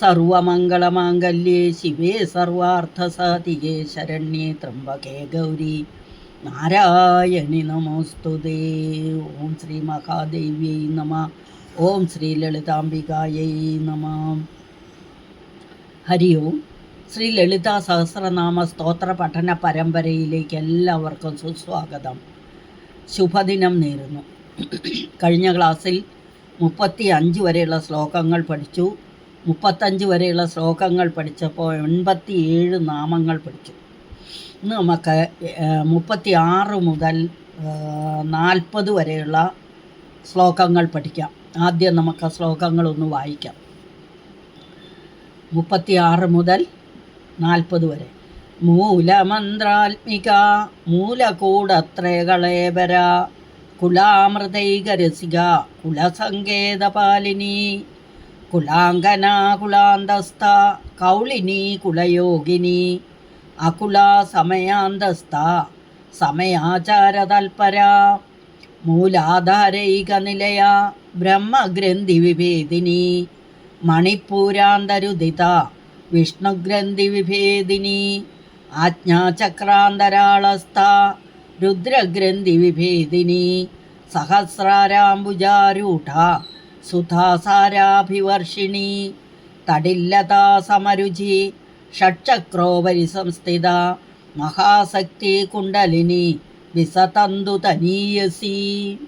സർവമംഗളമാംഗല്യേ ശിവേ സർവാർത്ഥസാധികേ ശരണ്യേ ത്രംബകേ ഗൗരി. നാരായണി നമോസ്തുതേ ഓം ശ്രീ മഹാദേവ്യൈ നമ. ഓം ശ്രീ ലളിതാംബികായൈ നമ. ഹരി ഓം. ശ്രീ ലളിതാ സഹസ്രനാമ സ്തോത്ര പഠന പരമ്പരയിലേക്ക് എല്ലാവർക്കും സുസ്വാഗതം. ശുഭദിനം നേരുന്നു. കഴിഞ്ഞ ക്ലാസ്സിൽ മുപ്പത്തി അഞ്ച് വരെയുള്ള ശ്ലോകങ്ങൾ പഠിച്ചു. മുപ്പത്തഞ്ച് വരെയുള്ള ശ്ലോകങ്ങൾ പഠിച്ചപ്പോൾ എൺപത്തി ഏഴ് നാമങ്ങൾ പഠിച്ചു. ഇന്ന് നമുക്ക് മുപ്പത്തി ആറ് മുതൽ നാൽപ്പത് വരെയുള്ള ശ്ലോകങ്ങൾ പഠിക്കാം. ആദ്യം നമുക്ക് ശ്ലോകങ്ങളൊന്ന് വായിക്കാം. മുപ്പത്തി ആറ് മുതൽ നാൽപ്പത് വരെ. മൂലമന്ത്രാത്മിക മൂലകൂടത്രേകളേവരാ കുലാമൃതൈകരസിക കുലസങ്കേതപാലിനി. കുലാങ്കന കുലാന്തസ്ഥ കൗളിനി കുലയോഗിനി. അകുല സമയാന്തസ്ഥ സമയാചാരതൽപര. മൂലാധാരൈക നിലയ ബ്രഹ്മഗ്രന്ഥി വിഭേദിനി. മണിപ്പൂരാന്തരുദിത വിഷ്ണുഗ്രന്ഥി വിഭേദിനി. ആജ്ഞാചക്രാന്തരാളസ്ഥ രുദ്രഗ്രന്ഥി വിഭേദിനി. സഹസ്രാരാംബുജാരൂഢ സുധാസാരാഭിവർഷിണി. തടില്ലതാ സമരുചി. ഷക്രോപരി സംസ്ഥിത മഹാശക്തി കുണ്ടലിനി വിസതന്തു തനീയസി.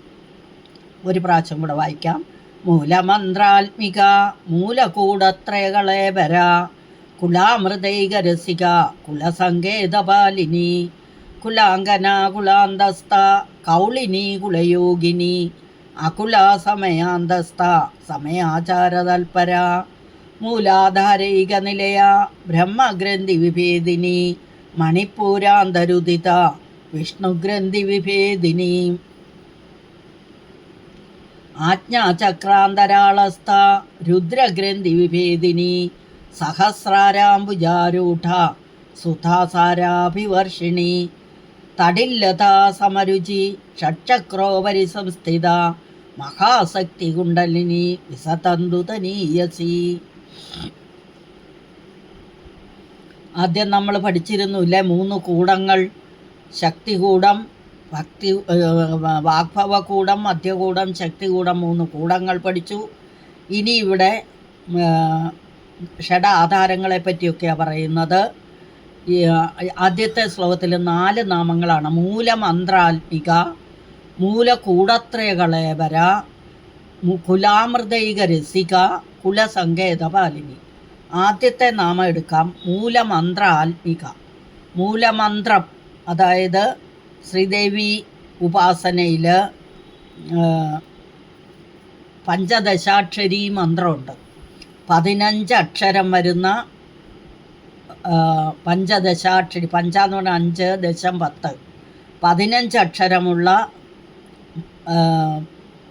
ഒരു പ്രാവശ്യം കൂടെ വായിക്കാം. മൂലമന്ത്രാത്മിക. മൂലകൂടത്രയകളേബര കുലാമൃതൈകരസിക കുലസങ്കേതപാലിനി. കുലാങ്കന കുലാന്തസ്ഥ കൗളിനി കുലയോഗിനി അകുല സമയാന്തസ്ഥ സമയാചാരതൽപര മൂലാധാരൈക നിലയ ബ്രഹ്മഗ്രന്ഥി വിഭേദിനി മണിപ്പൂരാന്തരുദിത വിഷ്ണുഗ്രന്ഥി വിഭേദിനി ആജ്ഞാചക്രാന്തരാളസ്ഥ രുദ്രഗ്രന്ഥി വിഭേദിനി സഹസ്രാരാംബുജാരൂഢ സുധാസാരാഭിവർഷിണി. തടില്ലതാ സമരുചി ഷഡ്ചക്രോപരി സംസ്ഥിത മഹാശക്തി കുണ്ടലിനി വിസതന്തുതനീയസി ആദ്യം നമ്മൾ പഠിച്ചിരുന്നില്ലേ മൂന്ന് കൂടങ്ങൾ? ശക്തികൂടം ഭക്തി വാഗ്ഭവകൂടം മധ്യകൂടം ശക്തികൂടം മൂന്ന് കൂടങ്ങൾ പഠിച്ചു. ഇനി ഇവിടെ ഷഡ ആധാരങ്ങളെ പറ്റിയൊക്കെയാണ് പറയുന്നത്. ആദ്യത്തെ ശ്ലോകത്തിൽ നാല് നാമങ്ങളാണ്. മൂലമന്ത്രാത്മിക മൂലകൂടത്രയകളേവര കുലാമൃതൈക രസിക കുലസങ്കേതപാലിനി ആദ്യത്തെ നാമം എടുക്കാം മൂലമന്ത്ര ആത്മിക മൂലമന്ത്രം അതായത് ശ്രീദേവി ഉപാസനയിൽ പഞ്ചദശാക്ഷരി മന്ത്രമുണ്ട്. പതിനഞ്ച് അക്ഷരം വരുന്ന പഞ്ചദശാക്ഷരി പഞ്ചാന്ന് പറഞ്ഞാൽ അഞ്ച് ദശം പത്ത്. പതിനഞ്ച് അക്ഷരമുള്ള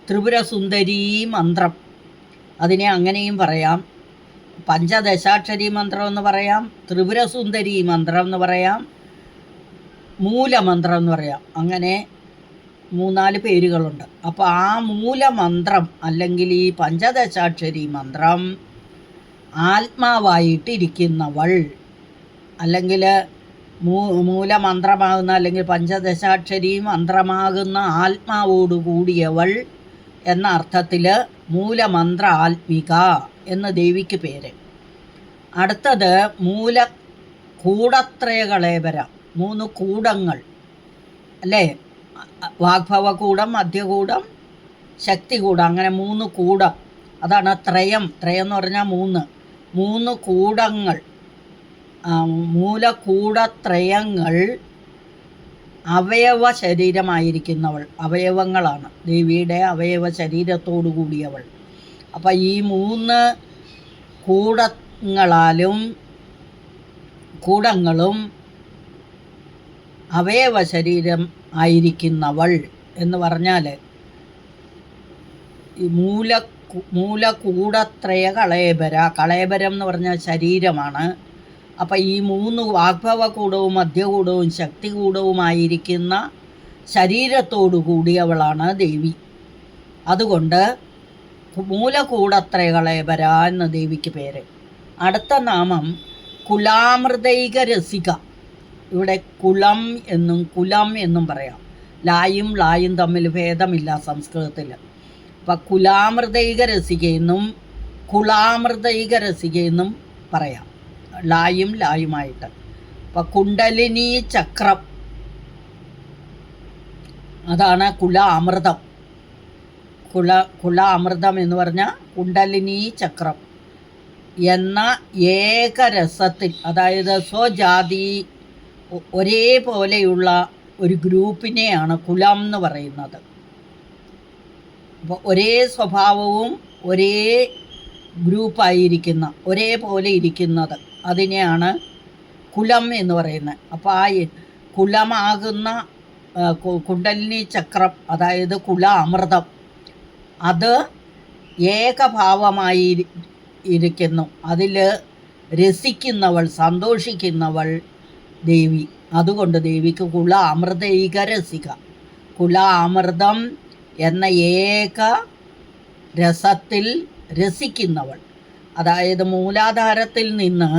ത്രിപുരസുന്ദരി മന്ത്രം. അതിനെ അങ്ങനെയും പറയാം. പഞ്ചദശാക്ഷരി മന്ത്രം എന്ന് പറയാം. ത്രിപുരസുന്ദരി മന്ത്രം എന്ന് പറയാം. മൂലമന്ത്രം എന്ന് പറയാം. അങ്ങനെ മൂന്നാൽ പേരുകളുണ്ട്. അപ്പോൾ ആ മൂലമന്ത്രം അല്ലെങ്കിൽ ഈ പഞ്ചദശാക്ഷരി മന്ത്രം ആത്മാവായിട്ടിരിക്കുന്നവൾ അല്ലെങ്കിൽ മൂ മൂലമന്ത്രമാകുന്ന അല്ലെങ്കിൽ പഞ്ചദശാക്ഷരി മന്ത്രമാകുന്ന ആത്മാവോടുകൂടിയവൾ എന്ന അർത്ഥത്തിൽ മൂലമന്ത്ര ആത്മിക എന്ന് ദേവിക്ക് പേര്. അടുത്തത് മൂല കൂടത്രയകളേവര മൂന്ന് കൂടങ്ങൾ. അല്ലേ? വാഗ്ഭവകൂടം മധ്യകൂടം ശക്തികൂടം അങ്ങനെ മൂന്ന് കൂടം. അതാണ് ത്രയം. ത്രയം എന്ന് പറഞ്ഞാൽ മൂന്ന്. മൂന്ന് കൂടങ്ങൾ. മൂലകൂടത്രയങ്ങൾ അവയവ ശരീരമായിരിക്കുന്നവൾ. അവയവങ്ങളാണ്. ദേവിയുടെ അവയവ ശരീരത്തോടു കൂടിയവൾ. അപ്പം ഈ മൂന്ന് കൂടങ്ങളാലും കൂടങ്ങളും അവയവ ശരീരം ആയിരിക്കുന്നവൾ എന്ന് പറഞ്ഞാൽ ഈ മൂല മൂലകൂടത്രയ കളയബര കളയബരം എന്ന് പറഞ്ഞാൽ ശരീരമാണ്. അപ്പം ഈ മൂന്ന് വാഗ്ഭവകൂടവും മധ്യകൂടവും ശക്തികൂടവുമായിരിക്കുന്ന ശരീരത്തോടു കൂടിയവളാണ് ദേവി. അതുകൊണ്ട് മൂലകൂടത്രകളെ വരാ എന്ന ദേവിക്ക് പേര്. അടുത്ത നാമം കുലാമൃതൈക രസിക. ഇവിടെ കുളം എന്നും കുലം എന്നും പറയാം. ലായും ലായും തമ്മിൽ ഭേദമില്ല സംസ്കൃതത്തിൽ അപ്പം കുലാമൃതൈക രസികയെന്നും കുളാമൃതൈക രസികയെന്നും പറയാം. ലായും ലായുമായിട്ട്. അപ്പം കുണ്ടലിനി ചക്രം. അതാണ് കുല അമൃതം കുല കുല അമൃതം എന്ന് പറഞ്ഞാൽ കുണ്ടലിനി ചക്രം എന്ന ഏകരസത്തിൽ അതായത് സ്വജാതി ഒരേപോലെയുള്ള ഒരു ഗ്രൂപ്പിനെയാണ് കുലം എന്ന് പറയുന്നത്. അപ്പോൾ ഒരേ സ്വഭാവവും ഒരേ ഗ്രൂപ്പായിരിക്കുന്ന ഒരേപോലെ ഇരിക്കുന്നത്. അതിനെയാണ് കുലം എന്ന് പറയുന്നത്. അപ്പോൾ ആ കുലമാകുന്ന കുണ്ടലിനി ചക്രം അതായത് കുല അമൃതം അത് ഏകഭാവമായി ഇരി- ഇരിക്കുന്നു. അതിൽ രസിക്കുന്നവൾ സന്തോഷിക്കുന്നവൾ ദേവി. അതുകൊണ്ട് ദേവിക്ക് കുല അമൃതൈക രസിക. കുല അമൃതം എന്ന ഏക രസത്തിൽ രസിക്കുന്നവൾ. അതായത് മൂലാധാരത്തിൽ നിന്ന്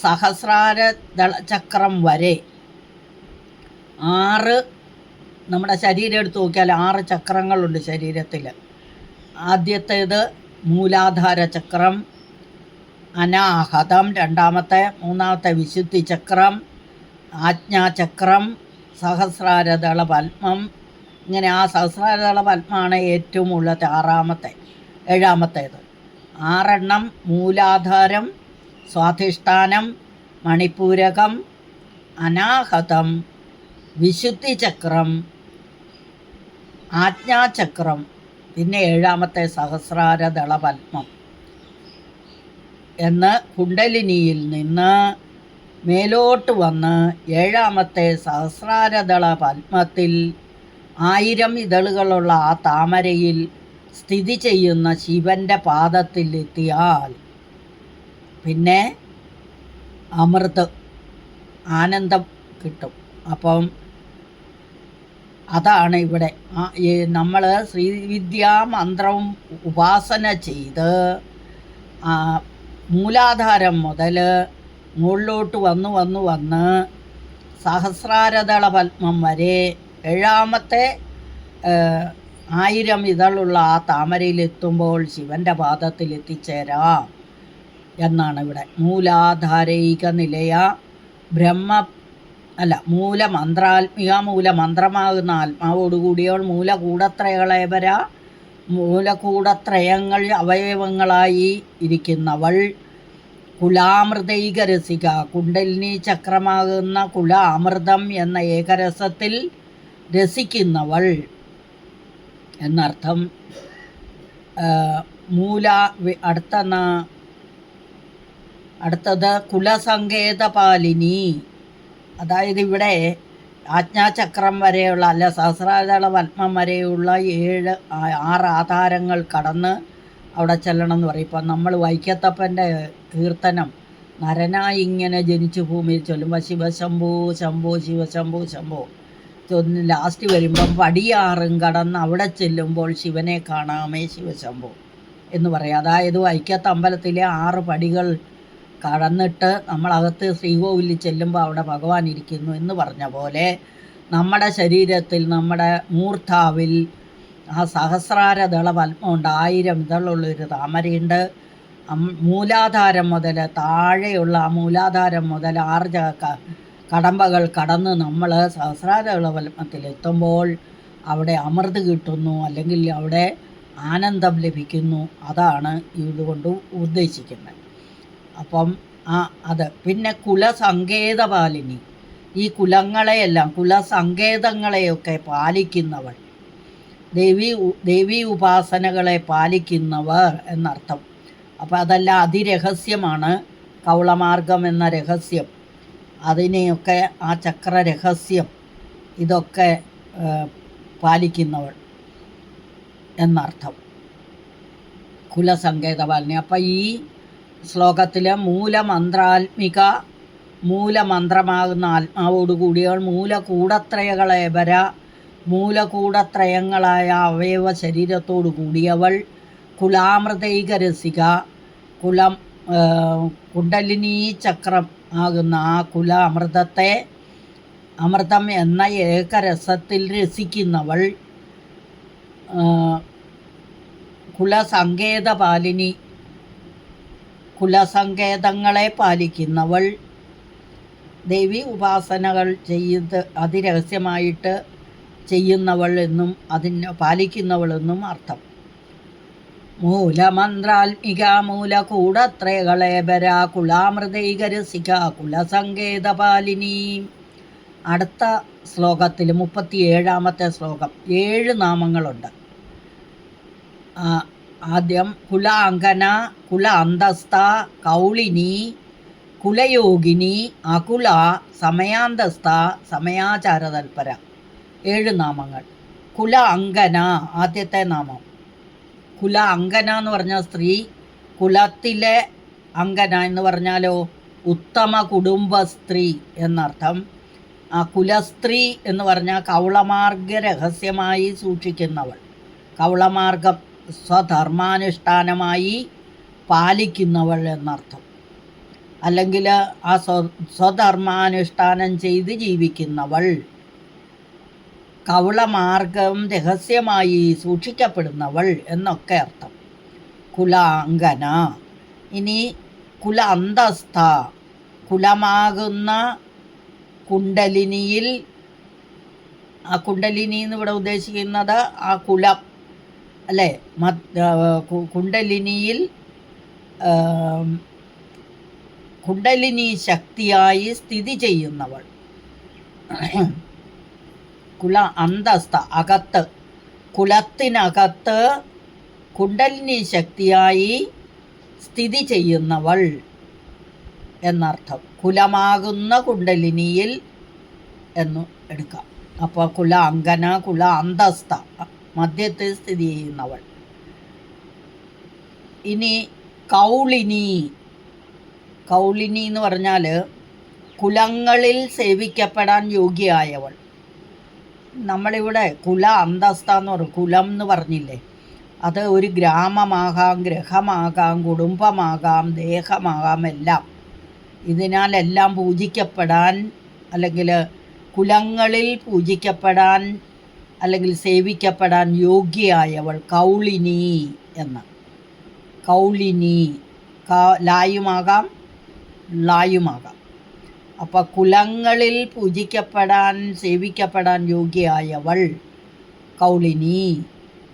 സഹസ്രാര ദളചക്രം വരെ ആറ് നമ്മുടെ ശരീരം എടുത്ത് നോക്കിയാൽ ആറ് ചക്രങ്ങളുണ്ട് ശരീരത്തിൽ. ആദ്യത്തേത് മൂലാധാര ചക്രം അനാഹതം രണ്ടാമത്തെ മൂന്നാമത്തെ വിശുദ്ധി ചക്രം ആജ്ഞാചക്രം സഹസ്രാരദള പത്മം. ഇങ്ങനെ ആ സഹസ്രാരദള പത്മമാണ് ഏറ്റവും ഉള്ളത് ആറാമത്തെ ഏഴാമത്തേത്. ആറെണ്ണം മൂലാധാരം സ്വാധിഷ്ഠാനം മണിപ്പൂരകം അനാഹതം വിശുദ്ധി ചക്രം ആജ്ഞാചക്രം പിന്നെ ഏഴാമത്തെ സഹസ്രാര ദളപത്മം എന്ന് കുണ്ടലിനിയിൽ നിന്ന് മേലോട്ട് വന്ന് ഏഴാമത്തെ സഹസ്രാരദള പത്മത്തിൽ ആയിരം ഇതളുകളുള്ള ആ താമരയിൽ സ്ഥിതി ചെയ്യുന്ന ശിവന്റെ പാദത്തിലെത്തിയാൽ പിന്നെ അമൃത് ആനന്ദം കിട്ടും. അപ്പം അതാണ് ഇവിടെ നമ്മൾ ശ്രീവിദ്യാ മന്ത്രവും ഉപാസന ചെയ്ത് മൂലാധാരം മുതൽ മുകളിലോട്ട് വന്നു വന്നു വന്ന് സഹസ്രാരതള പത്മം വരെ ഏഴാമത്തെ ആയിരം ഇതളുള്ള ആ താമരയിലെത്തുമ്പോൾ ശിവന്റെ പാദത്തിൽ എത്തിച്ചേരാം എന്നാണ് ഇവിടെ മൂലാധാരൈക നിലയ ബ്രഹ്മ അല്ല മൂലമന്ത്രാത്മിക മൂലമന്ത്രമാകുന്ന ആത്മാവോടുകൂടിയവൾ മൂലകൂടത്രയകളേവര മൂലകൂടത്രയങ്ങൾ അവയവങ്ങളായി ഇരിക്കുന്നവൾ കുലാമൃതൈക രസിക. കുണ്ടലിനി ചക്രമാകുന്ന കുല അമൃതം എന്ന ഏകരസത്തിൽ രസിക്കുന്നവൾ. എന്നർത്ഥം മൂല അടുത്ത അടുത്തത് കുലസങ്കേതപാലിനി. അതായത് ഇവിടെ ആജ്ഞാചക്രം വരെയുള്ള അല്ല സഹസ്രാദള പത്മം വരെയുള്ള ഏഴ് ആറ് ആധാരങ്ങൾ കടന്ന് അവിടെ ചെല്ലണം എന്ന് പറയും. ഇപ്പം നമ്മൾ വൈക്കത്തപ്പന്റെ കീർത്തനം നരനായി ഇങ്ങനെ ജനിച്ചു ഭൂമിയിൽ ചൊല്ലുമ്പോൾ ശിവശംഭു ശംഭു ശിവശംഭു ശംഭു. ചൊന്ന് ലാസ്റ്റ് വരുമ്പം പടിയാറും കടന്ന് അവിടെ ചെല്ലുമ്പോൾ ശിവനെ കാണാമേ ശിവശംഭു എന്ന് പറയും. അതായത് വൈക്കത്ത് അമ്പലത്തിലെ ആറ് പടികൾ കടന്നിട്ട് നമ്മളകത്ത് ശ്രീകോവിലിൽ ചെല്ലുമ്പോൾ അവിടെ ഭഗവാൻ ഇരിക്കുന്നു എന്ന് പറഞ്ഞ പോലെ നമ്മുടെ ശരീരത്തിൽ നമ്മുടെ മൂർധാവിൽ ആ സഹസ്രാര ദള പത്മമുണ്ട് ആയിരം ഇതളുള്ളൊരു താമരയുണ്ട്. മൂലാധാരം മുതൽ താഴെയുള്ള ആ മൂലാധാരം മുതൽ ആറ് ക- കടമ്പകൾ കടന്ന് നമ്മൾ സഹസ്രാര എത്തുമ്പോൾ അവിടെ അമൃത് കിട്ടുന്നു അല്ലെങ്കിൽ അവിടെ ആനന്ദം ലഭിക്കുന്നു. അതാണ് ഇതുകൊണ്ട് ഉദ്ദേശിക്കുന്നത്. അപ്പം ആ അത്. പിന്നെ കുലസങ്കേതപാലിനി. ഈ കുലങ്ങളെയെല്ലാം കുലസങ്കേതങ്ങളെയൊക്കെ പാലിക്കുന്നവൾ. ദേവി ദേവീ ദേവി ഉപാസനകളെ പാലിക്കുന്നവർ എന്നർത്ഥം. അപ്പോൾ അതെല്ലാം അതിരഹസ്യമാണ് കൗളമാർഗം എന്ന രഹസ്യം. അതിനെയൊക്കെ ആ ചക്ര രഹസ്യം ഇതൊക്കെ പാലിക്കുന്നവൾ എന്നർത്ഥം. കുലസങ്കേതപാലിനി. അപ്പം ഈ ശ്ലോകത്തിൽ മൂലമന്ത്രാത്മിക മൂലമന്ത്രമാകുന്ന ആത്മാവോടുകൂടിയവൾ മൂലകൂടത്രയകളെ വര മൂലകൂടത്രയങ്ങളായ അവയവ ശരീരത്തോടു കൂടിയവൾ കുലാമൃതൈകരസിക കുലം കുണ്ടലിനീ ചക്രം ആകുന്ന ആ കുല അമൃതത്തെ അമൃതം എന്ന ഏകരസത്തിൽ രസിക്കുന്നവൾ കുലസങ്കേത കുലസങ്കേതപാലിനി കുലസങ്കേതങ്ങളെ പാലിക്കുന്നവൾ. ദേവി ഉപാസനകൾ ചെയ്ത് അതിരഹസ്യമായിട്ട് ചെയ്യുന്നവൾ എന്നും അതിന് പാലിക്കുന്നവളെന്നും അർത്ഥം. മൂലമന്ത്രാത്മിക മൂലകൂടത്രയകളേബര കുളാമൃതൈകരസിക കുലസങ്കേതപാലിനി. അടുത്ത ശ്ലോകത്തിൽ മുപ്പത്തിയേഴാമത്തെ ശ്ലോകം. ഏഴ് നാമങ്ങളുണ്ട്. ആദ്യം കുല അങ്കന കുല അന്തസ്ഥ കൗളിനി കുലയോഗിനി അകുല സമയാന്തസ്ഥ സമയാചാരതൽപര. ഏഴ് നാമങ്ങൾ. കുല അങ്കന ആദ്യത്തെ നാമം. കുല അങ്കന എന്ന് പറഞ്ഞ സ്ത്രീ കുലത്തിലെ അങ്കന എന്ന് പറഞ്ഞാലോ ഉത്തമ കുടുംബ സ്ത്രീ എന്നർത്ഥം. ആ കുലസ്ത്രീ എന്ന് പറഞ്ഞാൽ കൗളമാർഗ രഹസ്യമായി സൂക്ഷിക്കുന്നവൾ. കൗളമാർഗം സ്വധർമാനുഷ്ഠാനമായി പാലിക്കുന്നവൾ എന്നർത്ഥം. അല്ലെങ്കിൽ ആ സ്വ സ്വധർമാനുഷ്ഠാനം ചെയ്ത് ജീവിക്കുന്നവൾ. കവളമാർഗം രഹസ്യമായി സൂക്ഷിക്കപ്പെടുന്നവൾ എന്നൊക്കെ അർത്ഥം. കുലാങ്കന. ഇനി കുല അന്തസ്ഥ കുലമാകുന്ന കുണ്ടലിനിയിൽ ആ കുണ്ടലിനി എന്ന് ഇവിടെ ഉദ്ദേശിക്കുന്നത് ആ കുലം അല്ലേ? കുണ്ടലിനിയിൽ കുണ്ടലിനി ശക്തിയായി സ്ഥിതി ചെയ്യുന്നവൾ. കുല അന്തസ്ഥ അകത്ത്. കുലത്തിനകത്ത് കുണ്ടലിനി ശക്തിയായി സ്ഥിതി ചെയ്യുന്നവൾ എന്നർത്ഥം. കുലമാകുന്ന കുണ്ടലിനിയിൽ എന്ന് എടുക്കാം. അപ്പോൾ കുല അങ്കന കുല അന്തസ്ഥ മധ്യത്തിൽ സ്ഥിതി ചെയ്യുന്നവൾ. ഇനി കൗളിനി. കൗളിനി എന്ന് പറഞ്ഞാൽ കുലങ്ങളിൽ സേവിക്കപ്പെടാൻ യോഗ്യയായവൾ. നമ്മളിവിടെ കുല അന്തസ്ത എന്ന് പറയും. കുലം എന്ന് പറഞ്ഞില്ലേ? അത് ഒരു ഗ്രാമമാകാം ഗ്രഹമാകാം കുടുംബമാകാം ദേഹമാകാം എല്ലാം. ഇതിനാലെല്ലാം പൂജിക്കപ്പെടാൻ അല്ലെങ്കിൽ കുലങ്ങളിൽ പൂജിക്കപ്പെടാൻ അല്ലെങ്കിൽ സേവിക്കപ്പെടാൻ യോഗ്യയായവൾ കൗളിനി എന്ന്. കൗളിനി ക- ലായുമാകാം ലായുമാകാം. അപ്പോൾ കുലങ്ങളിൽ പൂജിക്കപ്പെടാൻ സേവിക്കപ്പെടാൻ യോഗ്യയായവൾ കൗളിനി.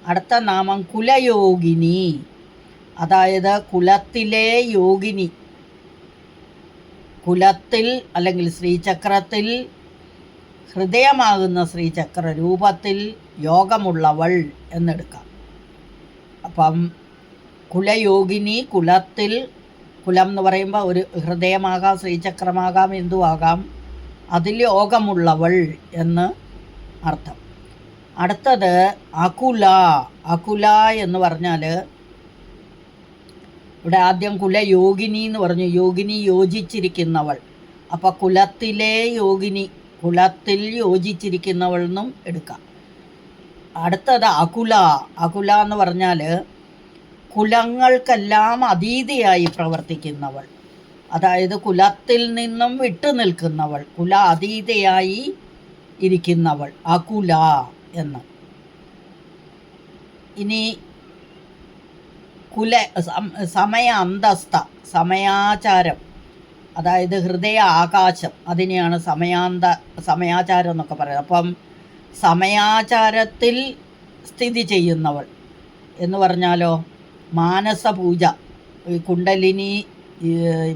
അടുത്ത നാമം കുലയോഗിനി. അതായത് കുലത്തിലെ യോഗിനി. കുലത്തിൽ അല്ലെങ്കിൽ ശ്രീചക്രത്തിൽ ഹൃദയമാകുന്ന ശ്രീചക്ര രൂപത്തിൽ യോഗമുള്ളവൾ എന്നെടുക്കാം. അപ്പം കുലയോഗിനി കുലത്തിൽ കുലം എന്ന് പറയുമ്പോൾ ഒരു ഹൃദയമാകാം ശ്രീചക്രമാകാം എന്തുവാകാം. അതിൽ യോഗമുള്ളവൾ എന്ന് അർത്ഥം. അടുത്തത് അകുല. അകുല എന്ന് പറഞ്ഞാൽ ഇവിടെ ആദ്യം കുല യോഗിനി എന്ന് പറഞ്ഞു. യോഗിനി യോജിച്ചിരിക്കുന്നവൾ. അപ്പോൾ കുലത്തിലെ യോഗിനി കുലത്തിൽ യോജിച്ചിരിക്കുന്നവൾ എന്നും എടുക്കാം. അടുത്തത് അകുല. അകുല എന്ന് പറഞ്ഞാൽ കുലങ്ങൾക്കെല്ലാം അതീതിയായി പ്രവർത്തിക്കുന്നവൾ. അതായത് കുലത്തിൽ നിന്നും വിട്ടു നിൽക്കുന്നവൾ. കുല അതീതയായി ഇരിക്കുന്നവൾ. അകുല എന്ന്. ഇനി കുല സമയ അന്തസ്ഥ സമയാചാരം. അതായത് ഹൃദയ ആകാശം. അതിനെയാണ് സമയാന്ത സമയാചാരം എന്നൊക്കെ പറയുന്നത്. അപ്പം സമയാചാരത്തിൽ സ്ഥിതി ചെയ്യുന്നവൾ എന്ന് പറഞ്ഞാലോ? മാനസപൂജ. കുണ്ടലിനി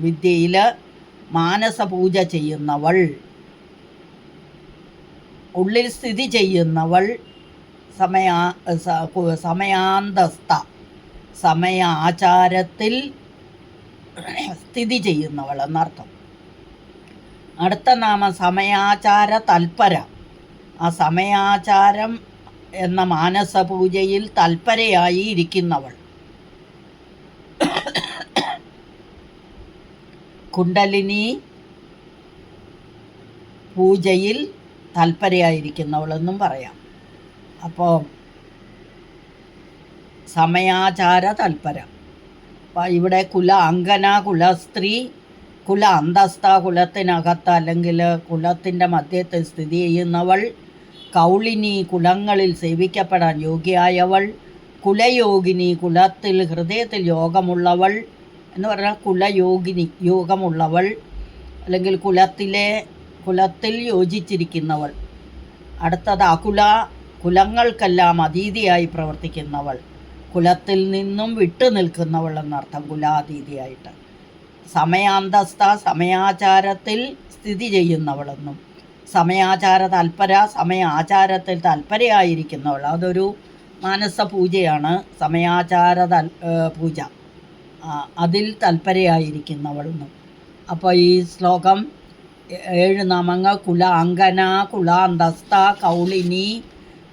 വിദ്യയിൽ മാനസപൂജ ചെയ്യുന്നവൾ ഉള്ളിൽ സ്ഥിതി ചെയ്യുന്നവൾ സമയാ സമയാന്തസ്ഥ സമയ ആചാരത്തിൽ സ്ഥിതി ചെയ്യുന്നവൾ എന്നർത്ഥം. അടുത്ത നാമം സമയാചാര തൽപര. ആ സമയാചാരം എന്ന മാനസപൂജയിൽ തൽപരയായി ഇരിക്കുന്നവൾ. കുണ്ടലിനി പൂജയിൽ താല്പര്യമായിരിക്കുന്നവളെന്നും പറയാം. അപ്പോൾ സമയാചാര തൽപര. ഇവിടെ കുല അങ്കന കുലസ്ത്രീ കുല അന്തസ്ഥ കുലത്തിനകത്ത് അല്ലെങ്കിൽ കുലത്തിന്റെ മധ്യത്തിൽ സ്ഥിതി ചെയ്യുന്നവൾ കൗളിനി കുലങ്ങളിൽ സേവിക്കപ്പെടാൻ യോഗ്യയായവൾ കുലയോഗിനി കുലത്തിൽ ഹൃദയത്തിൽ യോഗമുള്ളവൾ എന്ന് പറഞ്ഞാൽ കുലയോഗിനി യോഗമുള്ളവൾ അല്ലെങ്കിൽ കുലത്തിലെ കുലത്തിൽ യോജിച്ചിരിക്കുന്നവൾ. അടുത്തത് അകുല കുലങ്ങൾക്കെല്ലാം അതീതിയായി പ്രവർത്തിക്കുന്നവൾ. കുലത്തിൽ നിന്നും വിട്ടു നിൽക്കുന്നവൾ എന്നർത്ഥം കുലാതീതിയായിട്ട്. സമയാന്തസ്ഥ സമയാചാരത്തിൽ സ്ഥിതി ചെയ്യുന്നവളെന്നും. സമയാചാര തൽപര സമയാചാരത്തിൽ തൽപരയായിരിക്കുന്നവൾ അതൊരു മാനസ പൂജയാണ്. സമയാചാര പൂജ. അതിൽ തൽപരയായിരിക്കുന്നവളെന്നും. അപ്പോൾ ഈ ശ്ലോകം ഏഴ് നാമങ്ങൾ കുല അങ്കന കുലാന്തസ്ഥ കൗളിനി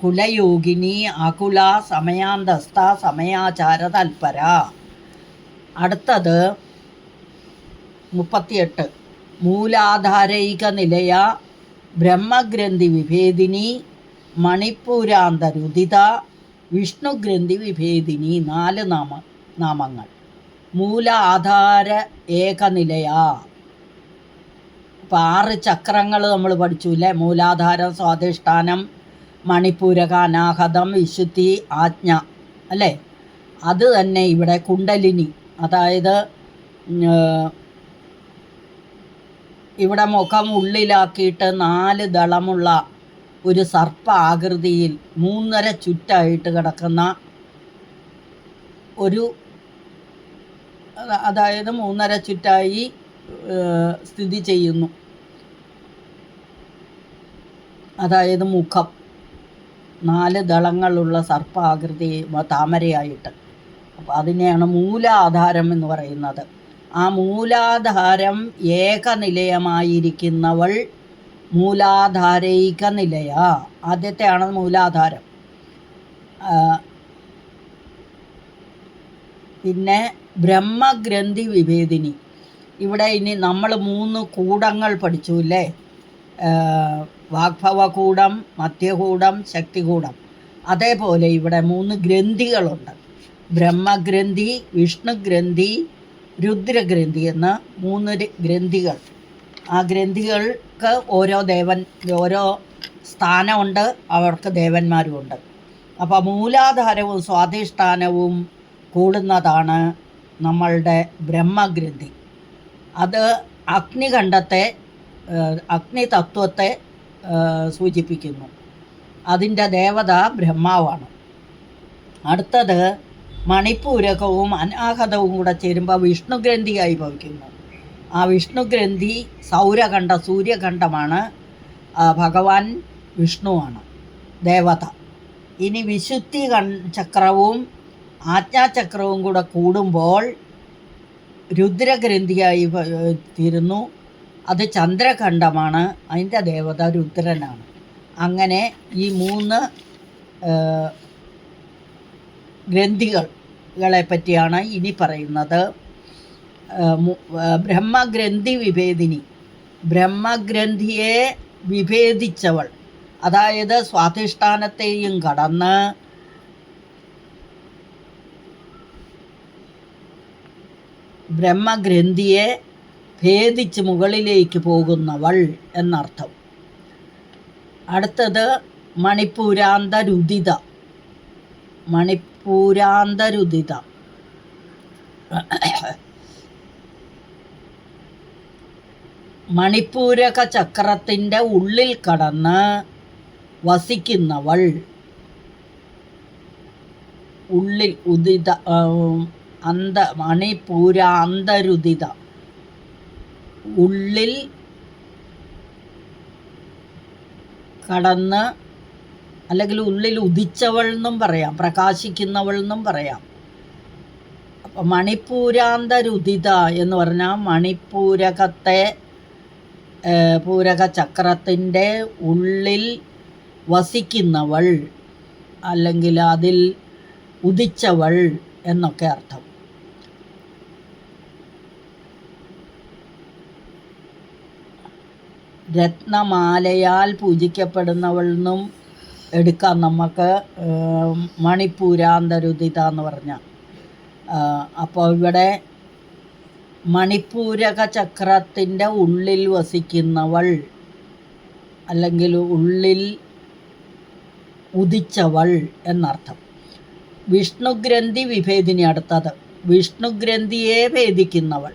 കുലയോഗിനി അകുല സമയാന്തസ്ത സമയാചാര തൽപര. അടുത്തത് മുപ്പത്തിയെട്ട്. മൂലാധാരൈക നിലയ ബ്രഹ്മഗ്രന്ഥി വിഭേദിനി മണിപ്പൂരാന്തരുദിത വിഷ്ണുഗ്രന്ഥി വിഭേദിനി നാല് നാമ നാമങ്ങൾ. മൂല ആധാര ഏകനിലയാ. ഇപ്പം ആറ് ചക്രങ്ങൾ നമ്മൾ പഠിച്ചു ഇല്ലേ മൂലാധാരം സ്വാധിഷ്ഠാനം മണിപ്പൂരക അനാഹതം വിശുദ്ധി ആജ്ഞ അല്ലേ? അത് തന്നെ ഇവിടെ കുണ്ടലിനി. അതായത് ഇവിടെ മുഖം ഉള്ളിലാക്കിയിട്ട് നാല് ദളമുള്ള ഒരു സർപ്പ ആകൃതിയിൽ മൂന്നര ചുറ്റായിട്ട് കിടക്കുന്ന ഒരു അതായത് മൂന്നര ചുറ്റായി സ്ഥിതി ചെയ്യുന്നു. അതായത് മുഖം. നാല് ദളങ്ങളുള്ള സർപ്പാകൃതി താമരയായിട്ട്. അപ്പോൾ അതിനെയാണ് മൂലാധാരം എന്ന് പറയുന്നത്. ആ മൂലാധാരം ഏകനിലയമായിരിക്കുന്നവൾ മൂലാധാരൈക നിലയ ആദ്യത്തെയാണ് മൂലാധാരം. പിന്നെ ബ്രഹ്മഗ്രന്ഥി വിവേദിനി. ഇവിടെ ഇനി നമ്മൾ മൂന്ന് കൂടങ്ങൾ പഠിച്ചു അല്ലേ വാഗ്ഭവകൂടം മധ്യകൂടം ശക്തികൂടം. അതേപോലെ ഇവിടെ മൂന്ന് ഗ്രന്ഥികളുണ്ട്. ബ്രഹ്മഗ്രന്ഥി വിഷ്ണുഗ്രന്ഥി രുദ്രഗ്രന്ഥി എന്ന മൂന്ന് ഗ്രന്ഥികൾ. ആ ഗ്രന്ഥികൾക്ക് ഓരോ ദേവൻ ഓരോ സ്ഥാനമുണ്ട് അവർക്ക് ദേവന്മാരുമുണ്ട്. അപ്പോൾ മൂലാധാരവും സ്വാധിഷ്ഠാനവും കൂടുന്നതാണ് നമ്മളുടെ ബ്രഹ്മഗ്രന്ഥി. അത് അഗ്നികണ്ഠത്തെ അഗ്നി തത്വത്തെ സൂചിപ്പിക്കുന്നു. അതിന്റെ ദേവത ബ്രഹ്മാവാണ്. അടുത്തത് മണിപ്പൂരകവും അനാഹതവും കൂടെ ചേരുമ്പോൾ വിഷ്ണുഗ്രന്ഥിയായി ഭവിക്കുന്നു. ആ വിഷ്ണുഗ്രന്ഥി സൗരഖണ്ഡ സൂര്യഖണ്ഡമാണ്. ഭഗവാൻ വിഷ്ണുവാണ് ദേവത. ഇനി വിശുദ്ധി ചക്രവും ആജ്ഞാചക്രവും കൂടെ കൂടുമ്പോൾ രുദ്രഗ്രന്ഥിയായി തീരുന്നു. അത് ചന്ദ്രഖണ്ഡമാണ്. അതിന്റെ ദേവത രുദ്രനാണ്. അങ്ങനെ ഈ മൂന്ന് ഗ്രന്ഥികളെ പറ്റിയാണ് ഇനി പറയുന്നത്. ബ്രഹ്മഗ്രന്ഥി വിഭേദിനി ബ്രഹ്മഗ്രന്ഥിയെ വിഭേദിച്ചവൾ അതായത് സ്വാധിഷ്ഠാനത്തെയും കടന്ന് ബ്രഹ്മഗ്രന്ഥിയെ ഭേദിച്ച് മുകളിലേക്ക് പോകുന്നവൾ എന്നർത്ഥം. അടുത്തത് മണിപ്പൂരാന്തരുദിത. മണിപ്പൂരാന്തരുദിത. മണിപ്പൂരക ചക്രത്തിന്റെ ഉള്ളിൽ കടന്ന് വസിക്കുന്നവൾ ഉള്ളിൽ ഉദിത അന്ത മണിപൂരാന്തരുദിത ഉള്ളിൽ കടന്ന് അല്ലെങ്കിൽ ഉള്ളിൽ ഉദിച്ചവൾ എന്നും പറയാം പ്രകാശിക്കുന്നവൾ എന്നും പറയാം. അപ്പം മണിപ്പൂരാന്തരുദിത എന്ന് പറഞ്ഞാൽ മണിപ്പൂരകത്തെ പൂരക ചക്രത്തിന്റെ ഉള്ളിൽ വസിക്കുന്നവൾ അല്ലെങ്കിൽ അതിൽ ഉദിച്ചവൾ എന്നൊക്കെ അർത്ഥം. രത്നമാലയാൽ പൂജിക്കപ്പെടുന്നവൾ എന്നും എടുക്കാം നമുക്ക് മണിപ്പൂരാന്തരുദിത എന്ന് പറഞ്ഞ. അപ്പോൾ ഇവിടെ മണിപ്പൂരക ചക്രത്തിന്റെ ഉള്ളിൽ വസിക്കുന്നവൾ അല്ലെങ്കിൽ ഉള്ളിൽ ഉദിച്ചവൾ എന്നർത്ഥം. വിഷ്ണുഗ്രന്ഥി വിഭേദിനി അടുത്തത്. വിഷ്ണുഗ്രന്ഥിയെ ഭേദിക്കുന്നവൾ.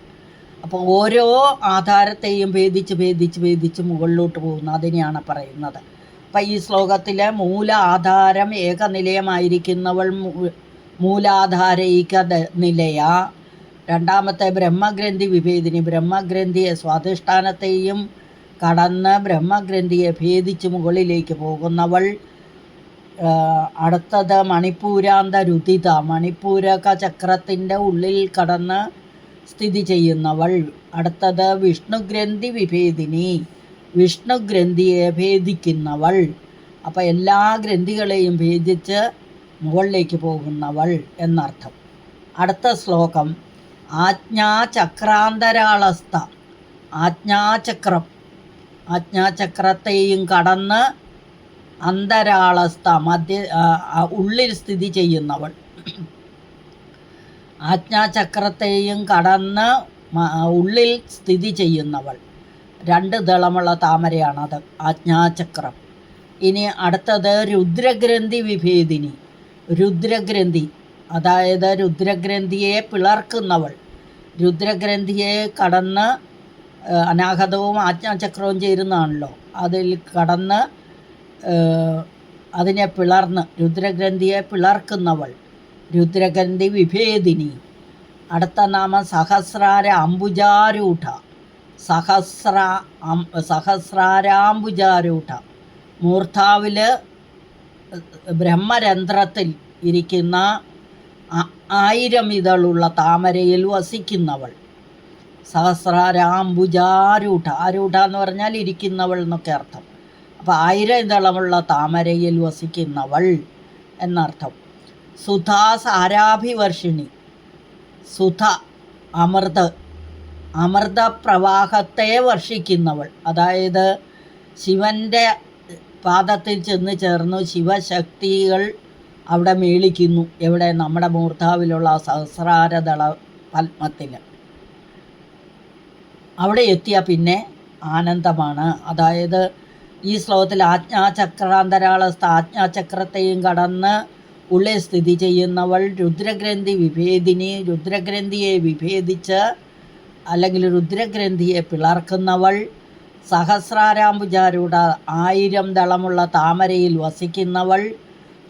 അപ്പോൾ ഓരോ ആധാരത്തെയും ഭേദിച്ച് ഭേദിച്ച് ഭേദിച്ച് മുകളിലോട്ട് പോകുന്നു. അതിനെയാണ് പറയുന്നത്. അപ്പം ഈ ശ്ലോകത്തിലെ മൂല ആധാരം ഏകനിലയമായിരിക്കുന്നവൾ മൂ- മൂലാധാരൈക ദ- നിലയ രണ്ടാമത്തെ ബ്രഹ്മഗ്രന്ഥി വിഭേദിനി. ബ്രഹ്മഗ്രന്ഥിയെ സ്വാധിഷ്ഠാനത്തെയും കടന്ന് ബ്രഹ്മഗ്രന്ഥിയെ ഭേദിച്ച് മുകളിലേക്ക് പോകുന്നവൾ അടുത്തത് മണിപ്പൂരാന്ത രുതിത മണിപ്പൂരക ചക്രത്തിന്റെ ഉള്ളിൽ കടന്ന് സ്ഥിതി ചെയ്യുന്നവൾ അടുത്തത് വിഷ്ണുഗ്രന്ഥി വിഭേദിനി. വിഷ്ണുഗ്രന്ഥിയെ ഭേദിക്കുന്നവൾ. അപ്പോൾ എല്ലാ ഗ്രന്ഥികളെയും ഭേദിച്ച് മുകളിലേക്ക് പോകുന്നവൾ എന്നർത്ഥം. അടുത്ത ശ്ലോകം ആജ്ഞാചക്രാന്തരാളസ്ഥ. ആജ്ഞാചക്രം. ആജ്ഞാചക്രത്തെയും കടന്ന് അന്തരാളസ്ഥ മധ്യ ഉള്ളിൽ സ്ഥിതി ചെയ്യുന്നവൾ. ആജ്ഞാചക്രത്തെയും കടന്ന് ഉള്ളിൽ സ്ഥിതി ചെയ്യുന്നവൾ. രണ്ട് ദളമുള്ള താമരയാണത്. ആജ്ഞാചക്രം. ഇനി അടുത്തത് രുദ്രഗ്രന്ഥി വിഭേദിനി. രുദ്രഗ്രന്ഥി. അതായത് രുദ്രഗ്രന്ഥിയെ പിളർക്കുന്നവൾ. രുദ്രഗ്രന്ഥിയെ കടന്ന് അനാഹതവും ആജ്ഞാചക്രവും ചേരുന്നതാണല്ലോ. അതിൽ കടന്ന് അതിനെ പിളർന്ന് രുദ്രഗ്രന്ഥിയെ പിളർക്കുന്നവൾ. രുദ്രഗ്രന്ഥി വിഭേദിനി. അടുത്ത നാമം സഹസ്രാര അംബുജാരൂഢ. സഹസ്ര സഹസ്രാരാംബുജാരൂഢ. മൂർധാവിൽ ബ്രഹ്മരന്ധ്രത്തിൽ ഇരിക്കുന്ന ആയിരം ഇതളുള്ള താമരയിൽ വസിക്കുന്നവൾ. സഹസ്രാരാംബുജാരൂഢ. ആരൂഢ എന്ന് പറഞ്ഞാൽ ഇരിക്കുന്നവൾ എന്നൊക്കെ അർത്ഥം. അപ്പോൾ ആയിരം ഇതളമുള്ള താമരയിൽ വസിക്കുന്നവൾ എന്നർത്ഥം. സുധാ സാരാഭിവർഷിണി സുധ അമൃത്. പ്രവാഹത്തെ വർഷിക്കുന്നവൾ. അതായത് ശിവന്റെ പാദത്തിൽ ചെന്ന് ചേർന്നു ശിവശക്തികൾ അവിടെ മേളിക്കുന്നു. എവിടെ? നമ്മുടെ മൂർധാവിലുള്ള സഹസ്രാരദള പത്മത്തിൽ. അവിടെ എത്തിയ പിന്നെ ആനന്ദമാണ്. അതായത് ഈ ശ്ലോകത്തിൽ ആജ്ഞാചക്രാന്തരാളസ്ഥ ആജ്ഞാചക്രത്തെയും കടന്ന് ഉള്ളിൽ സ്ഥിതി ചെയ്യുന്നവൾ രുദ്രഗ്രന്ഥി വിഭേദിനി. രുദ്രഗ്രന്ഥിയെ വിഭേദിച്ച് അല്ലെങ്കിൽ രുദ്രഗ്രന്ഥിയെ പിളർക്കുന്നവൾ സഹസ്രാരാംബുജാരൂഢ ആയിരം ദളമുള്ള താമരയിൽ വസിക്കുന്നവൾ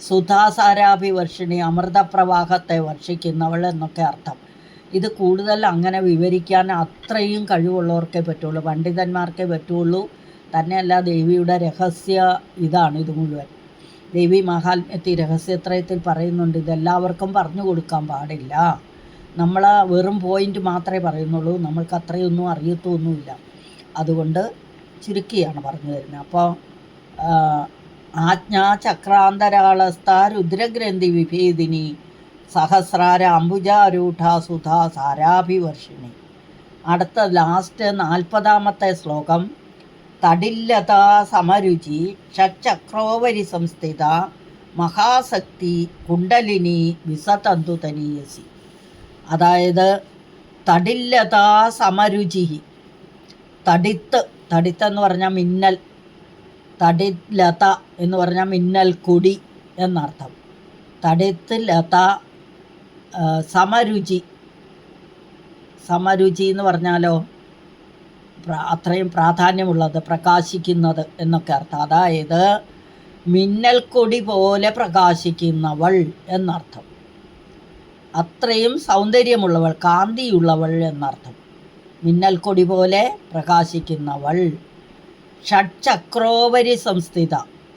സുധാസാരാഭി വർഷിണി അമൃതപ്രവാഹത്തെ വർഷിക്കുന്നവൾ എന്നൊക്കെ അർത്ഥം. ഇത് കൂടുതൽ അങ്ങനെ വിവരിക്കാൻ അത്രയും കഴിവുള്ളവർക്കേ പറ്റുള്ളൂ. പണ്ഡിതന്മാർക്കേ പറ്റുള്ളൂ. തന്നെയല്ല ദേവിയുടെ രഹസ്യ ഇതാണ് ഇത് മുഴുവൻ. ദേവി മഹാത്മ്യത്തിൽ രഹസ്യത്രയത്തിൽ പറയുന്നുണ്ട് ഇതെല്ലാവർക്കും പറഞ്ഞു കൊടുക്കാൻ പാടില്ല. നമ്മൾ വെറും പോയിന്റ് മാത്രമേ പറയുന്നുള്ളൂ. നമ്മൾക്ക് അത്രയൊന്നും അറിയത്തൊന്നുമില്ല. അതുകൊണ്ട് ചുരുക്കിയാണ് പറഞ്ഞു തരുന്നത് അപ്പോൾ ആജ്ഞാ ചക്രാന്തരാളസ്ഥ രുദ്രഗ്രന്ഥി വിഭേദിനി സഹസ്രാര അംബുജാരൂഢ സുധാ സാരാഭിവർഷിണി. അടുത്ത ലാസ്റ്റ് നാൽപ്പതാമത്തെ ശ്ലോകം തടില്ലതാ സമരുചി ഷക്രോവരി സംസ്ഥിത മഹാശക്തി കുണ്ടലിനി വിസതന്തു തനീയസി അതായത് തടില്ലതാ സമരുചി. തടിത്ത് തടിത്തെന്ന് പറഞ്ഞാൽ മിന്നൽ. തടിലത എന്ന് പറഞ്ഞാൽ മിന്നൽ കൊടി എന്നർത്ഥം. തടിത്ത് ലത സമരുചി. സമരുചി എന്ന് പറഞ്ഞാലോ? അത്രയും പ്രാധാന്യമുള്ളത് പ്രകാശിക്കുന്നത് എന്നൊക്കെ അർത്ഥം. അതായത് മിന്നൽ കൊടി പോലെ പ്രകാശിക്കുന്നവൾ എന്നർത്ഥം. അത്രയും സൗന്ദര്യമുള്ളവൾ കാന്തിയുള്ളവൾ എന്നർത്ഥം. മിന്നൽ കൊടി പോലെ പ്രകാശിക്കുന്നവൾ. ഷഡ്ചക്രോപരി സംസ്ഥിത.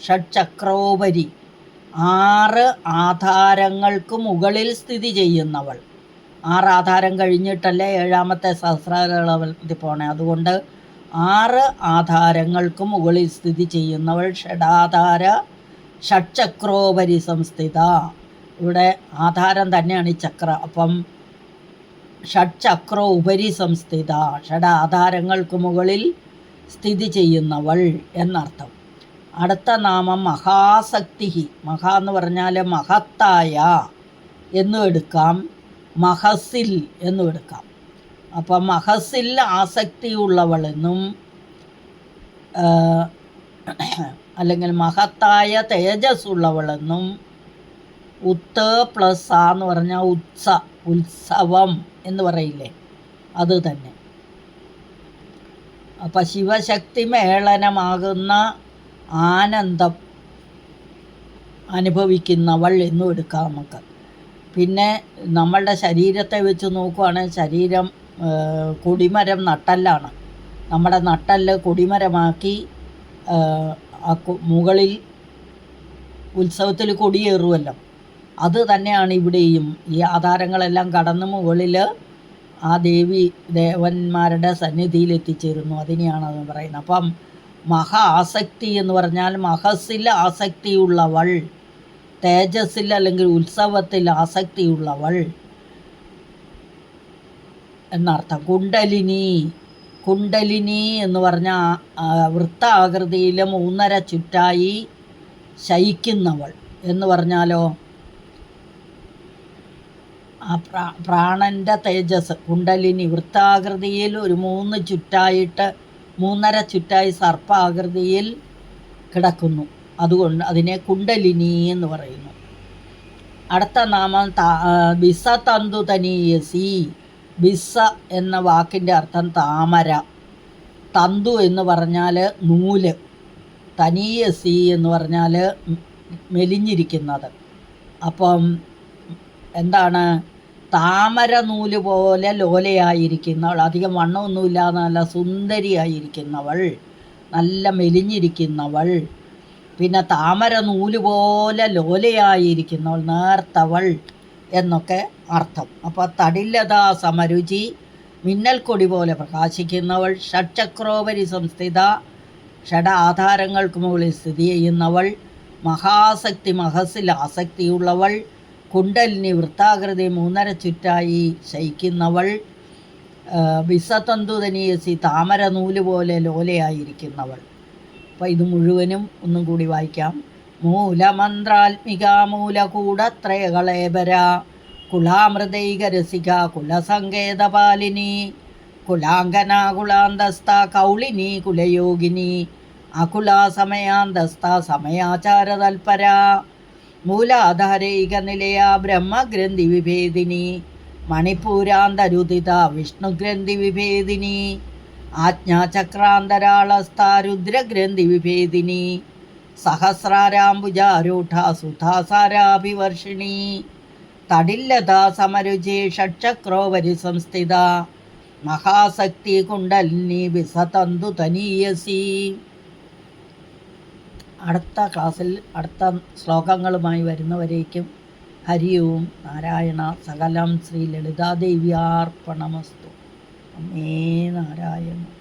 ഷഡ്ചക്രോപരി. ആറ് ആധാരങ്ങൾക്ക് മുകളിൽ സ്ഥിതി ചെയ്യുന്നവൾ. ആറ് ആധാരം കഴിഞ്ഞിട്ടല്ലേ ഏഴാമത്തെ സഹസ്രാരത്തിൽ പോണേ. അതുകൊണ്ട് ആറ് ആധാരങ്ങൾക്ക് മുകളിൽ സ്ഥിതി ചെയ്യുന്നവൾ ഷഡാധാര ഷഡ്ചക്രോപരി സംസ്ഥിത. ഇവിടെ ആധാരം തന്നെയാണ് ഈ ചക്ര. അപ്പം ഷഡ്ചക്രോ ഉപരി സംസ്ഥിത. ഷഡാധാരങ്ങൾക്ക് മുകളിൽ സ്ഥിതി ചെയ്യുന്നവൾ എന്നർത്ഥം. അടുത്ത നാമം മഹാസക്തി മഹ എന്ന് പറഞ്ഞാൽ മഹത്തായ എന്നും എടുക്കാം. മഹസിൽ എന്നും എടുക്കാം. അപ്പം മഹസിൽ ആസക്തിയുള്ളവളെന്നും അല്ലെങ്കിൽ മഹത്തായ തേജസ് ഉള്ളവളെന്നും ഉത്ത് പ്ലസ് ആ എന്ന് പറഞ്ഞാൽ ഉത്സ ഉത്സവം എന്ന് പറയില്ലേ? അത് തന്നെ. അപ്പം ശിവശക്തി മേളനമാകുന്ന ആനന്ദം അനുഭവിക്കുന്നവൾ എന്നും എടുക്കാം നമുക്ക്. പിന്നെ നമ്മളുടെ ശരീരത്തെ വെച്ച് നോക്കുവാണെങ്കിൽ ശരീരം കുടിമരം നട്ടല്ലാണ്. നമ്മുടെ നട്ടൽ കൊടിമരമാക്കി മുകളിൽ ഉത്സവത്തിൽ കൊടിയേറുമല്ലോ അത് തന്നെയാണ് ഇവിടെയും. ഈ ആധാരങ്ങളെല്ലാം കടന്ന് മുകളിൽ ആ ദേവി ദേവന്മാരുടെ സന്നിധിയിൽ എത്തിച്ചേരുന്നു. അതിനെയാണ് അത് പറയുന്നത്. അപ്പം മഹ ആസക്തി എന്ന് പറഞ്ഞാൽ മഹസിൽ ആസക്തിയുള്ളവൾ. തേജസ്സിൽ അല്ലെങ്കിൽ ഉത്സവത്തിൽ ആസക്തിയുള്ളവൾ എന്നർത്ഥം. കുണ്ടലിനി കുണ്ടലിനി എന്ന് പറഞ്ഞാൽ വൃത്താകൃതിയിൽ മൂന്നര ചുറ്റായി ശയിക്കുന്നവൾ എന്ന് പറഞ്ഞാലോ? ആ പ്രാ പ്രാണന്റെ തേജസ് കുണ്ടലിനി വൃത്താകൃതിയിൽ ഒരു മൂന്ന് ചുറ്റായിട്ട് മൂന്നര ചുറ്റായി സർപ്പാകൃതിയിൽ കിടക്കുന്നു. അതുകൊണ്ട് അതിനെ കുണ്ടലിനി എന്ന് പറയുന്നു. അടുത്ത നാമം ബിസ തന്തു തനീയസി. ബിസ എന്ന വാക്കിന്റെ അർത്ഥം താമര. തന്തു എന്ന് പറഞ്ഞാൽ നൂൽ. തനീയസി എന്ന് പറഞ്ഞാൽ മെലിഞ്ഞിരിക്കുന്നത്. അപ്പം എന്താണ്? താമര നൂൽ പോലെ ലോലയായിരിക്കുന്നവൾ അധികം വണ്ണമൊന്നുമില്ലാതെ നല്ല സുന്ദരിയായിരിക്കുന്നവൾ നല്ല മെലിഞ്ഞിരിക്കുന്നവൾ പിന്നെ താമര നൂൽ പോലെ ലോലയായിരിക്കുന്നവൾ നേർത്തവൾ എന്നൊക്കെ അർത്ഥം. അപ്പോൾ തടില്ലതാ സമരുചി മിന്നൽ കൊടി പോലെ പ്രകാശിക്കുന്നവൾ ഷഡ്ചക്രോപരി സംസ്ഥിത ഷഡ ആധാരങ്ങൾക്ക് മുകളിൽ സ്ഥിതി ചെയ്യുന്നവൾ മഹാസക്തി മഹസിൽ ആസക്തിയുള്ളവൾ കുണ്ടലിനി വൃത്താകൃതി മൂന്നര ചുറ്റായി ശയിക്കുന്നവൾ വിസതന്തുതനീയസി താമര നൂൽ പോലെ ലോലയായിരിക്കുന്നവൾ. അപ്പോൾ ഇത് മുഴുവനും ഒന്നും കൂടി വായിക്കാം. മൂലമന്ത്രാത്മിക മൂലകൂടത്രയകളേബര കുളാമൃതൈകരസിക കുലസങ്കേതപാലിനി കുലാങ്കന കുളാന്തസ്ത കൗളിനി കുലയോഗിനി അകുലാസമയാന്തസ്ഥ സമയാചാരതൽപര മൂലാധാരൈക നിലയ ബ്രഹ്മഗ്രന്ഥി വിഭേദിനി മണിപ്പൂരാന്തരുദിത വിഷ്ണുഗ്രന്ഥി വിഭേദിനി ആജ്ഞാചക്രാന്തരാളസ്ഥ രുദ്രഗ്രന്ഥി വിഭേദിനി സഹസ്രാരാംബുജാരൂഢാ സുധാസാരാഭിവർഷിണി തടില്ലതാ സമരുചി ഷഡ്ചക്രോവരി സംസ്ഥിത മഹാസക്തി കുണ്ടലിനി വിസതന്തു തനീയസി അടുത്ത ക്ലാസ്സിൽ അടുത്ത ശ്ലോകങ്ങളുമായി വരുന്നവരേക്കും ഹരി ഓം നാരായണ സകലം ശ്രീ ലളിതാദേവ്യാർപ്പണമസ്തു അമ്മേ നാരായണ.